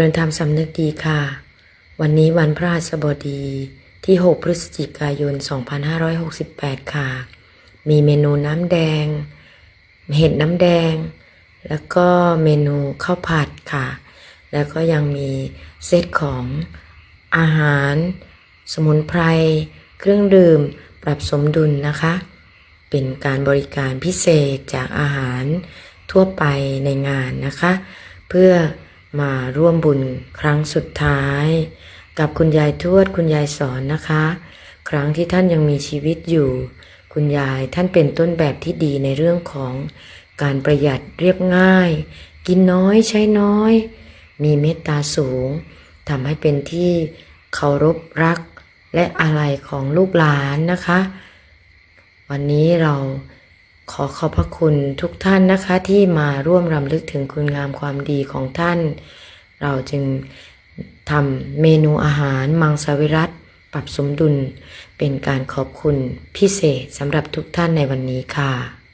ริญธรรมสำนึกดีค่ะ วันนี้วันพระหัสบดีที่ 6 พฤศจิกายน 2568 ค่ะ มีเมนูน้ำแดง เห็ดน้ำแดง แล้วก็เมนูข้าวผัดค่ะ แล้วก็ยังมีเซตของอาหาร สมุนไพร เครื่องดื่ม ปรับสมดุลนะคะ เป็นการบริการพิเศษจากอาหารทั่วไปในงานนะคะ เพื่อ มาร่วมบุญครั้งสุดท้าย กับคุณยายทวดคุณยายสอนนะคะ ครั้งที่ท่านยังมีชีวิตอยู่ คุณยายท่านเป็นต้นแบบที่ดีในเรื่องของการประหยัดเรียบง่าย กินน้อยใช้น้อย มีเมตตาสูงทำให้เป็นที่เคารพรักและอะไรของลูกหลานนะคะ วันนี้เรา ขอขอบพระคุณทุกท่านนะคะที่มาร่วมรำลึกถึงคุณงามความดีของท่าน เราจึงทำเมนูอาหารมังสวิรัตปรับสมดุล เป็นการขอบคุณพิเศษสำหรับทุกท่านในวันนี้ค่ะ